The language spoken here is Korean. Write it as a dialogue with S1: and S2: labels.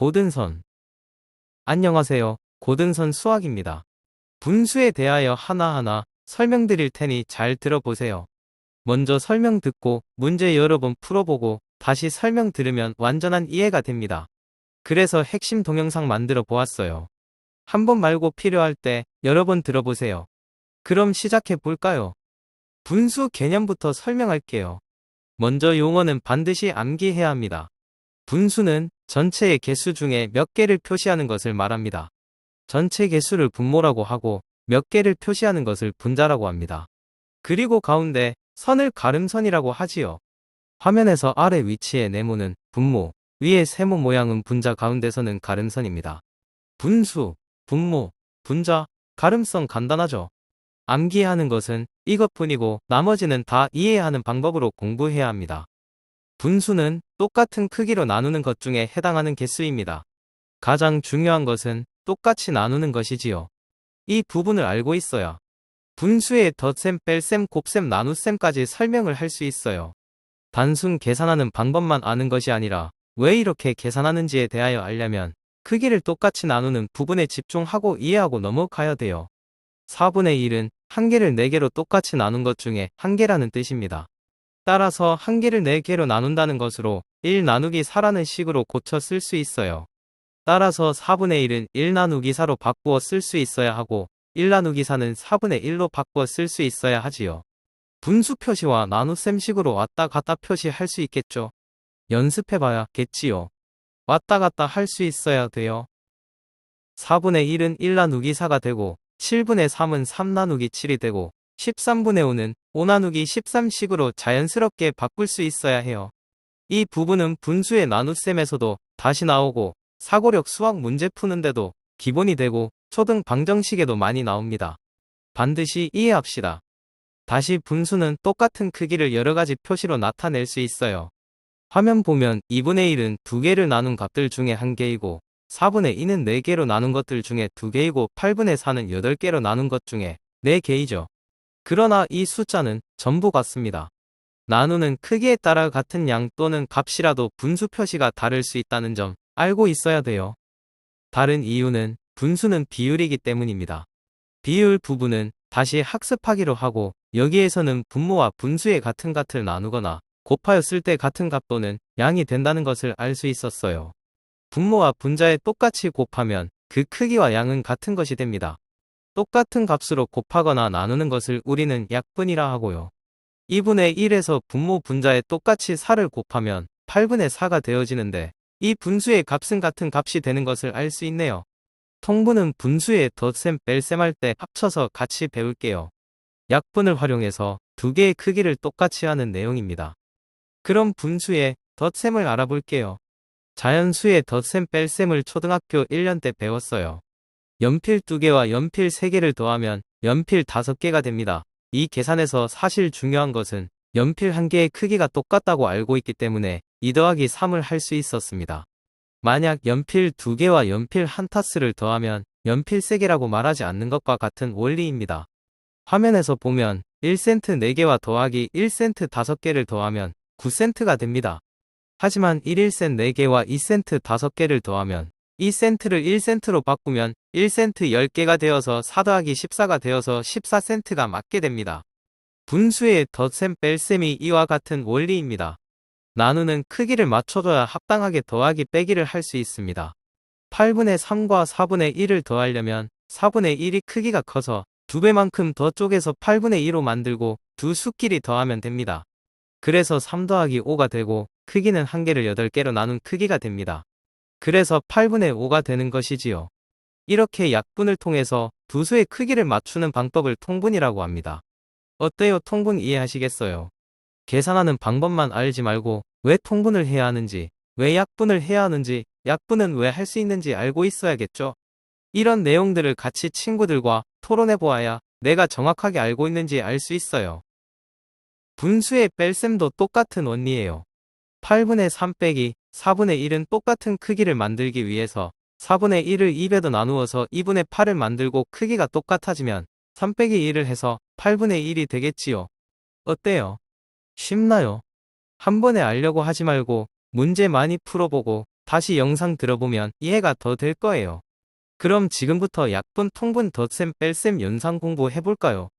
S1: 고든선. 안녕하세요. 고든선 수학입니다. 분수에 대하여 하나하나 설명드릴 테니 잘 들어보세요. 먼저 설명 듣고 문제 여러 번 풀어보고 다시 설명 들으면 완전한 이해가 됩니다. 그래서 핵심 동영상 만들어 보았어요. 한 번 말고 필요할 때 여러 번 들어보세요. 그럼 시작해 볼까요? 분수 개념부터 설명할게요. 먼저 용어는 반드시 암기해야 합니다. 분수는 전체의 개수 중에 몇 개를 표시하는 것을 말합니다. 전체 개수를 분모라고 하고 몇 개를 표시하는 것을 분자라고 합니다. 그리고 가운데 선을 가름선이라고 하지요. 화면에서 아래 위치의 네모는 분모, 위의 세모 모양은 분자 가운데서는 가름선입니다. 분수, 분모, 분자, 가름선 간단하죠? 암기하는 것은 이것뿐이고 나머지는 다 이해하는 방법으로 공부해야 합니다. 분수는 똑같은 크기로 나누는 것 중에 해당하는 개수입니다. 가장 중요한 것은 똑같이 나누는 것이지요. 이 부분을 알고 있어야 분수의 덧셈, 뺄셈, 곱셈, 나눗셈까지 설명을 할 수 있어요. 단순 계산하는 방법만 아는 것이 아니라 왜 이렇게 계산하는지에 대하여 알려면 크기를 똑같이 나누는 부분에 집중하고 이해하고 넘어가야 돼요. 4분의 1은 한 개를 4개로 똑같이 나눈 것 중에 한 개라는 뜻입니다. 따라서 한 개를 4개로 나눈다는 것으로 1 나누기 4라는 식으로 고쳐 쓸 수 있어요. 따라서 4분의 1은 1 나누기 4로 바꾸어 쓸 수 있어야 하고 1 나누기 4는 4분의 1로 바꾸어 쓸 수 있어야 하지요. 분수 표시와 나눗셈식으로 왔다 갔다 표시할 수 있겠죠. 연습해봐야 겠지요. 왔다 갔다 할 수 있어야 돼요. 4분의 1은 1 나누기 4가 되고 7분의 3은 3 나누기 7이 되고 13분의 5는 5 나누기 13식으로 자연스럽게 바꿀 수 있어야 해요. 이 부분은 분수의 나눗셈에서도 다시 나오고 사고력 수학 문제 푸는데도 기본이 되고 초등 방정식에도 많이 나옵니다. 반드시 이해합시다. 다시 분수는 똑같은 크기를 여러 가지 표시로 나타낼 수 있어요. 화면 보면 2분의 1은 두 개를 나눈 값들 중에 한 개이고 4분의 2는 4개로 나눈 것들 중에 2개이고 8분의 4는 8개로 나눈 것 중에 4개이죠. 그러나 이 숫자는 전부 같습니다. 나누는 크기에 따라 같은 양 또는 값이라도 분수 표시가 다를 수 있다는 점 알고 있어야 돼요. 다른 이유는 분수는 비율이기 때문입니다. 비율 부분은 다시 학습하기로 하고 여기에서는 분모와 분수의 같은 값을 나누거나 곱하였을 때 같은 값 또는 양이 된다는 것을 알 수 있었어요. 분모와 분자에 똑같이 곱하면 그 크기와 양은 같은 것이 됩니다. 똑같은 값으로 곱하거나 나누는 것을 우리는 약분이라 하고요. 2분의 1에서 분모 분자에 똑같이 4를 곱하면 8분의 4가 되어지는데 이 분수의 값은 같은 값이 되는 것을 알 수 있네요. 통분은 분수의 덧셈 뺄셈 할 때 합쳐서 같이 배울게요. 약분을 활용해서 두 개의 크기를 똑같이 하는 내용입니다. 그럼 분수의 덧셈을 알아볼게요. 자연수의 덧셈 뺄셈을 초등학교 1년 때 배웠어요. 연필 2개와 연필 3개를 더하면 연필 5개가 됩니다. 이 계산에서 사실 중요한 것은 연필 한 개의 크기가 똑같다고 알고 있기 때문에 2 더하기 3을 할 수 있었습니다. 만약 연필 2개와 연필 한 타스를 더하면 연필 3개라고 말하지 않는 것과 같은 원리입니다. 화면에서 보면 1센트 4개와 더하기 1센트 5개를 더하면 9센트가 됩니다. 하지만 1일센 4개와 2센트 5개를 더하면 2센트를 1센트로 바꾸면 1센트 10개가 되어서 4 더하기 14가 되어서 14센트가 맞게 됩니다. 분수의 덧셈 뺄셈이 이와 같은 원리입니다. 나누는 크기를 맞춰줘야 합당하게 더하기 빼기를 할 수 있습니다. 8분의 3과 4분의 1을 더하려면 4분의 1이 크기가 커서 2배만큼 더 쪼개서 8분의 2로 만들고 두 수끼리 더하면 됩니다. 그래서 3 더하기 5가 되고 크기는 한 개를 8개로 나눈 크기가 됩니다. 그래서 8분의 5가 되는 것이지요. 이렇게 약분을 통해서 두 수의 크기를 맞추는 방법을 통분이라고 합니다. 어때요? 통분 이해하시겠어요? 계산하는 방법만 알지 말고 왜 통분을 해야 하는지, 왜 약분을 해야 하는지, 약분은 왜 할 수 있는지 알고 있어야겠죠? 이런 내용들을 같이 친구들과 토론해 보아야 내가 정확하게 알고 있는지 알 수 있어요. 분수의 뺄셈도 똑같은 원리예요. 8분의 3 빼기 4분의 1은 똑같은 크기를 만들기 위해서 4분의 1을 2배도 나누어서 2분의 8을 만들고 크기가 똑같아지면 3 빼기 1을 해서 8분의 1이 되겠지요. 어때요? 쉽나요? 한 번에 알려고 하지 말고 문제 많이 풀어보고 다시 영상 들어보면 이해가 더 될 거예요. 그럼 지금부터 약분, 통분, 덧셈, 뺄셈 연상 공부 해볼까요?